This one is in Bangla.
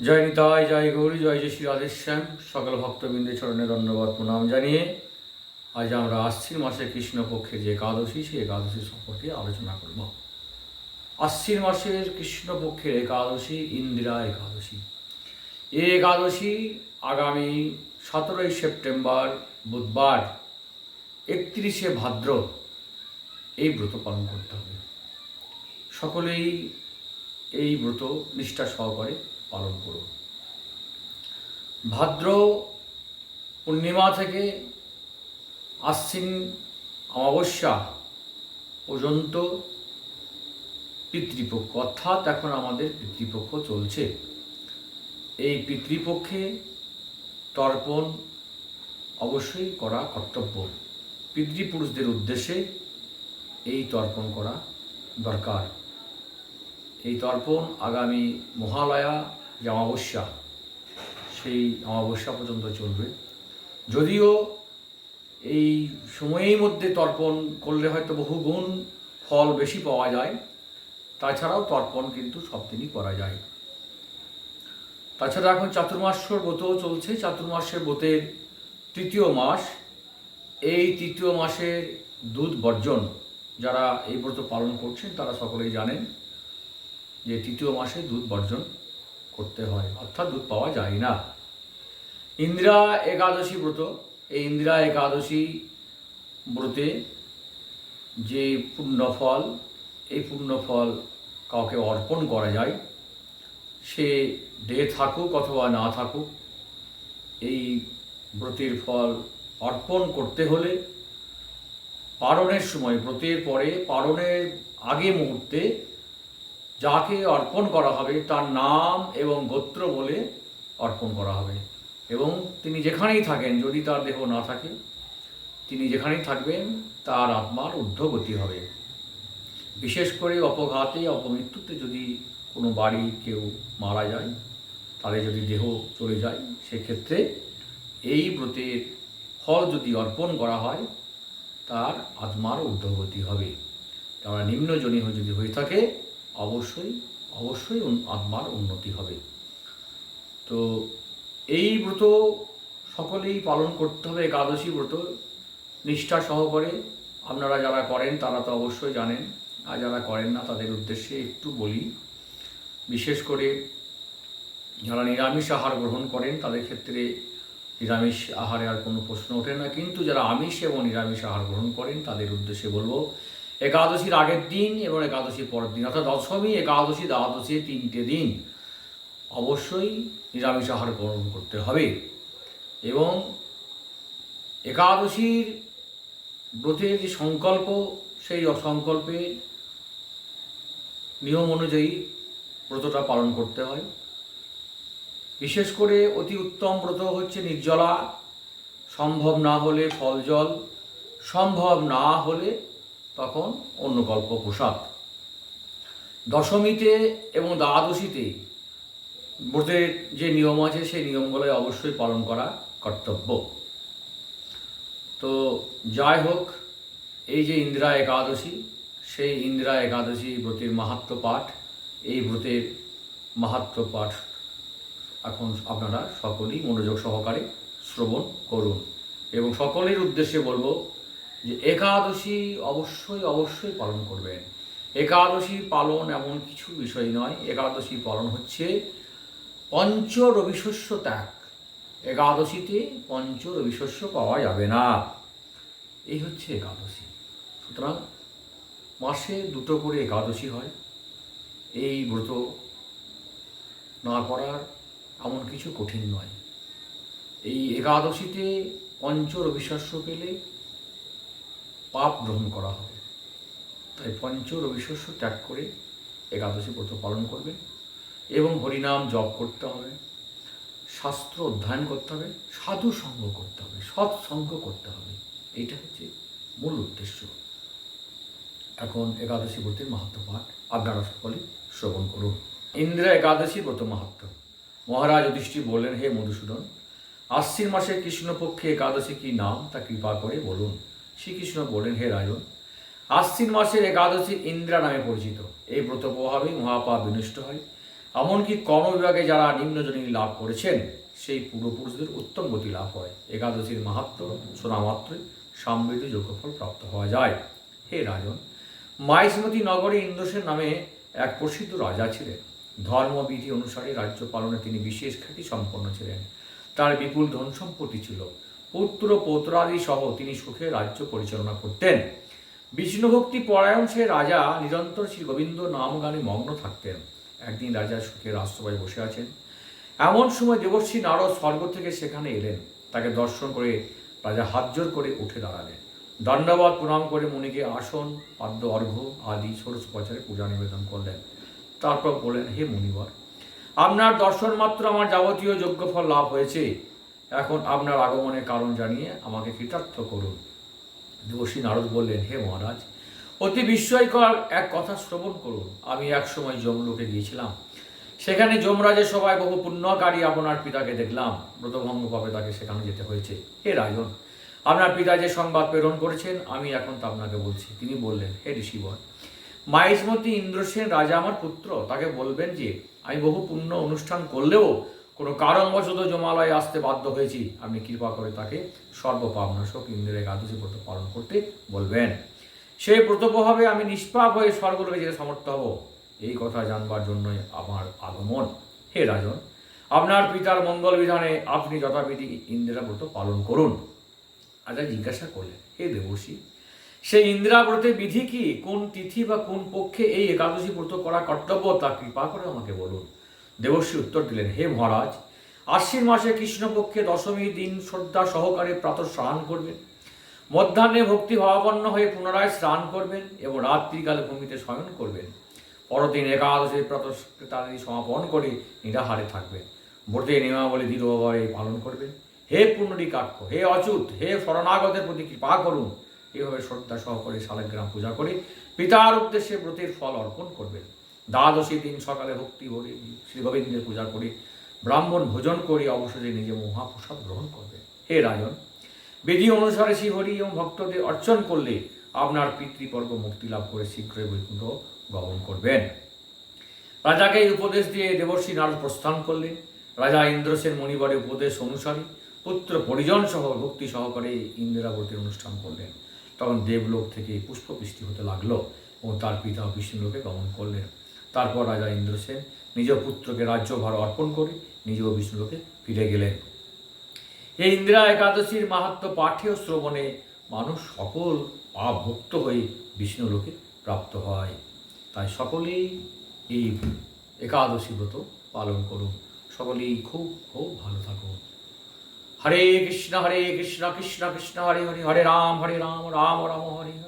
জয় নিতাই, জয় গৌরী, জয় জয় শ্রী রাধেশ্যাম সকল ভক্তবৃন্দের চরণে ধন্যবাদ, প্রণাম জানিয়ে আজ আমরা আশ্বিন মাসে কৃষ্ণপক্ষের যে একাদশী, সেই একাদশী সম্পর্কে আলোচনা করব। আশ্বিন মাসের কৃষ্ণপক্ষের একাদশী, ইন্দিরা একাদশী। এই একাদশী আগামী সতেরোই সেপ্টেম্বর, বুধবার, একত্রিশে ভাদ্র, এই ব্রত পালন করতে হবে। সকলেই এই ব্রত নিষ্ঠা সহকারে পালন করুন। ভাদ্র পূর্ণিমা থেকে আশ্বিন অমাবস্যা পর্যন্ত পিতৃপক্ষ, অর্থাৎ এখন আমাদের পিতৃপক্ষ চলছে। এই পিতৃপক্ষে তর্পণ অবশ্যই করা কর্তব্য। পিতৃপুরুষদের উদ্দেশ্যে এই তর্পণ করা দরকার। এই তর্পণ আগামী মহালয়া যে অমাবস্যা, সেই অমাবস্যা পর্যন্ত চলবে। যদিও এই সময়ের মধ্যে তর্পণ করলে হয়তো বহু গুণ ফল বেশি পাওয়া যায়, তাছাড়াও তর্পণ কিন্তু সব দিনই করা যায়। তাছাড়া এখন চাতুর্মাস্যর ব্রতও চলছে। চাতুর্মাসের ব্রতের তৃতীয় মাস, এই তৃতীয় মাসের দুধ বর্জন, যারা এই ব্রত পালন করছেন তারা সকলেই জানেন যে তৃতীয় মাসে দুধ বর্জন। করতে হয়, অর্থাৎ দুধ পাওয়া যায় না। ইন্দিরা একাদশী ব্রত, এই ইন্দিরা একাদশী ব্রতে যে পুণ্যফল, এই পুণ্যফল কাউকে অর্পণ করা যায়, সে দেহে থাকুক অথবা না থাকুক, এই ব্রতের ফল অর্পণ করতে হলে পারণের সময়, ব্রতের পরে পারণের আগে মুহূর্তে যাকে অর্পণ করা হবে, তার নাম এবং গোত্র বলে অর্পণ করা হবে। এবং তিনি যেখানেই থাকেন, যদি তার দেহ না থাকে, তিনি যেখানেই থাকবেন, তার আত্মার ঊর্ধ্বগতি হবে। বিশেষ করে অপঘাতে, অপমৃত্যুতে যদি কোনো বাড়ি কেউ মারা যায়, তাদের যদি দেহ চলে যায়, সেক্ষেত্রে এই ব্রতের ফল যদি অর্পণ করা হয়, তার আত্মার ঊর্ধ্বগতি হবে। তারা নিম্নজনী যদি হয়ে থাকে অবশ্যই অবশ্যই আত্মার উন্নতি হবে। তো এই ব্রত সকলেই পালন করতে হবে, একাদশী ব্রত। নিষ্ঠা সহকারে আপনারা যারা করেন, তারা তো অবশ্যই জানেন। আর যারা করেন না, তাদের উদ্দেশ্যে একটু বলি। বিশেষ করে যারা নিরামিষ আহার গ্রহণ করেন, তাদের ক্ষেত্রে নিরামিষ আহারে আর কোনো প্রশ্ন ওঠে না। কিন্তু যারা আমিষ এবং নিরামিষ আহার গ্রহণ করেন, তাদের উদ্দেশ্যে বলব একাদশীর আগের দিন এবং একাদশীর পরের দিন, অর্থাৎ দশমী, একাদশী, দ্বাদশী তিনটে দিন অবশ্যই নিরামিষ আহার গ্রহণ করতে হবে। এবং একাদশীর ব্রতের যে সংকল্প, সেই সংকল্পে নিয়ম অনুযায়ী ব্রতটা পালন করতে হয়। বিশেষ করে অতি উত্তম ব্রত হচ্ছে নির্জলা। সম্ভব না হলে ফল জল সম্ভব না হলে তখন অন্য গল্প প্রসাদ দশমীতে এবং দ্বাদশীতে ব্রতের যে নিয়ম আছে, সেই নিয়মগুলো অবশ্যই পালন করা কর্তব্য। তো যাই হোক, এই যে ইন্দিরা একাদশী, সেই ইন্দিরা একাদশী ব্রতের মাহাত্ম পাঠ, এই ব্রতের মাহাত্ম পাঠ এখন আপনারা সকলেই মনোযোগ সহকারে শ্রবণ করুন এবং সকলের উদ্দেশ্যে বলব যে একাদশী অবশ্যই অবশ্যই পালন করবেন। একাদশী পালন এমন কিছু বিষয় নয়। একাদশী পালন হচ্ছে পঞ্চ রবিশস্য ত্যাগ। একাদশীতে পঞ্চ রবিশস্য পাওয়া যাবে না। এই হচ্ছে একাদশী। সুতরাং মাসে দুটো করে একাদশী হয়। এই ব্রত না করার এমন কিছু কঠিন নয়। এই একাদশীতে পঞ্চ রবিশস্য পেলে পাপ গ্রহণ করা হবে। তাই পঞ্চ রবিশস্য ত্যাগ করে একাদশী ব্রত পালন করবে এবং হরিনাম জপ করতে হবে, শাস্ত্র অধ্যয়ন করতে হবে, সাধু সঙ্গ করতে হবে সৎসঙ্গ করতে হবে। এইটা হচ্ছে মূল উদ্দেশ্য। এখন একাদশী ব্রতের মাহাত্ম পাঠ আপনারা সকলে শ্রবণ করুন। ইন্দিরা একাদশী ব্রত মাহাত্ম মহারাজ যুধিষ্ঠির বললেন, হে মধুসূদন, আশ্বিন মাসে কৃষ্ণপক্ষে একাদশী কি নাম তা কৃপা করে বলুন। শ্রীকৃষ্ণ বলেন, হে রাজন, আশ্বিন মাসের একাদশী ইন্দ্রা নামে পরিচিত। এই ব্রত প্রভাবে মহাপাপ বিনষ্ট হয়। এমনকি কর্মবিভাগে যারা নিম্নজনী লাভ করেছেন, সেই পূর্বপুরুষদের উত্তম গতি লাভ হয়। একাদশীর মাহাত্ম শোনা মাত্রই সমৃদ্ধ যোগ্যফল প্রাপ্ত হওয়া যায়। হে রাজন মাইসমতি নগরে ইন্দ্রসেন নামে এক প্রসিদ্ধ রাজা ছিলেন। ধর্মবিধি অনুসারে রাজ্য পালনে তিনি বিশেষ খ্যাতি সম্পন্ন ছিলেন। তার বিপুল ধন সম্পত্তি ছিল। পুত্র, পৌত্রাদি সহ তিনি সুখে রাজ্য পরিচালনা করতেন। বিষ্ণুভক্তি পরায়ণ সে রাজা নিরন্তর শ্রী গোবিন্দ নাম গানে মগ্ন থাকতেন। একদিন রাজা সুখে রাজসভায় বসে আছেন। এমন সময় দেবশ্রী নারদ স্বর্গ থেকে সেখানে এলেন। তাকে দর্শন করে রাজা হাত জোর করে উঠে দাঁড়ালেন। দণ্ডবাদ প্রণাম করে মুনিকে আসন, পাদ্য, অর্ঘ্য আদি ষোড়শ পচারে পূজা নিবেদন করলেন। তারপর বললেন, হে মুনিবর, আপনার দর্শন মাত্র আমার যাবতীয় যজ্ঞফল লাভ হয়েছে। এখন আপনার আগমনের কারণ জানিয়ে আমাকে কৃতার্থ করুন। দেবশ্রী নারদ বললেন, হে মহারাজ, অতি বিস্ময়কর এক কথা শ্রবণ করুন। আমি এক সময় যমলোকে গিয়েছিলাম। সেখানে যমরাজের সবাই বহু পুণ্যকারী আপনার পিতাকে দেখলাম। ব্রতভঙ্গ পাবে তাকে সেখানে যেতে হয়েছে। হে রাজন, আপনার পিতা যে সংবাদ প্রেরণ করেছেন, আমি এখন তা আপনাকে বলছি। তিনি বললেন, হে ঋষিবর মাইসমতি ইন্দ্রসেন রাজা আমার পুত্র। তাকে বলবেন যে, আমি বহু পুণ্য অনুষ্ঠান করলেও কোনো কারণবশত জমালয়ে আসতে বাধ্য হয়েছি। আপনি কৃপা করে তাকে সর্বপাবনাশক ইন্দ্রের একাদশী ব্রত পালন করতে বলবেন। সেই ব্রত প্রভাবে আমি নিষ্পাপ হয়ে স্বর্গলোকে যেতে সমর্থ হব। এই কথা জানবার জন্যই আমার আগমন। হে রাজন, আপনার পিতার মঙ্গল বিধানে আপনি যথাবিধি ইন্দিরা ব্রত পালন করুন। রাজা জিজ্ঞাসা করলেন, হে দেবর্ষী, সেই ইন্দিরা ব্রতের বিধি কি? কোন তিথি বা কোন পক্ষে এই একাদশী ব্রত করা কর্তব্য? তা কৃপা করে আমাকে বলুন। দেবর্ষী উত্তর দিলেন, হে মহারাজ, আশ্বিন মাসে কৃষ্ণপক্ষে দশমী দিন শ্রদ্ধা সহকারে প্রাতঃ স্নান করবেন। মধ্যাহ্নে ভক্তি ভাবাপন্ন হয়ে পুনরায় স্নান করবেন এবং রাত্রিকালে ভূমিতে শয়ন করবেন। পরদিন একাদশী প্রাতঃ সমাপন করে নিরাহারে থাকবেন। ব্রতে নিয়মাবলী দৃঢ়ভাবে পালন করবেন। হে পুণ্ডরিকাক্ষ, হে অচ্যুত, হে শরণাগতের প্রতি কৃপা করুন। এভাবে শ্রদ্ধা সহকারে শালগ্রাম পূজা করে পিতার উদ্দেশ্যে ব্রতের ফল অর্পণ করবেন। দ্বাদশী দিন সকালে ভক্তি ভরে শ্রী গোবিন্দের পূজা করে ব্রাহ্মণ ভোজন করে অবশেষে নিজে মহাপ্রসাদ গ্রহণ করবেন হে রাজন বিধি অনুসারে শ্রীহরি এবং ভক্তদের অর্চন করলে আপনার পিতৃপর্ব মুক্তি লাভ করে শীঘ্রই বৈকুণ্ঠ গমন করবেন। রাজাকে এই উপদেশ দিয়ে দেবর্ষী নারদ প্রস্থান করলেন। রাজা ইন্দ্রসেন মণিবরের উপদেশ অনুসারে পুত্র পরিজন সহ ভক্তি সহকারে ইন্দিরাবতীর অনুষ্ঠান করলেন। তখন দেবলোক থেকে পুষ্পবৃষ্টি হতে লাগল এবং তার পিতা বিষ্ণুলোকে গমন করলেন। তারপর রাজা ইন্দ্রসেন নিজ পুত্রকে রাজ্যভার অর্পণ করে নিজেও বিষ্ণুলোকে ফিরে গেলেন। এই ইন্দিরা একাদশীর মাহাত্ম পাঠে শ্রবণে মানুষ সকল ভক্ত হয়ে বিষ্ণুলোকে প্রাপ্ত হয়। তাই সকলেই এই একাদশী ব্রত পালন করুন। সকলেই খুব খুব ভালো থাকুন। হরে কৃষ্ণ হরে কৃষ্ণ কৃষ্ণ কৃষ্ণ, হরে হরে হরে রাম হরে রাম রাম রাম, হরে হরে।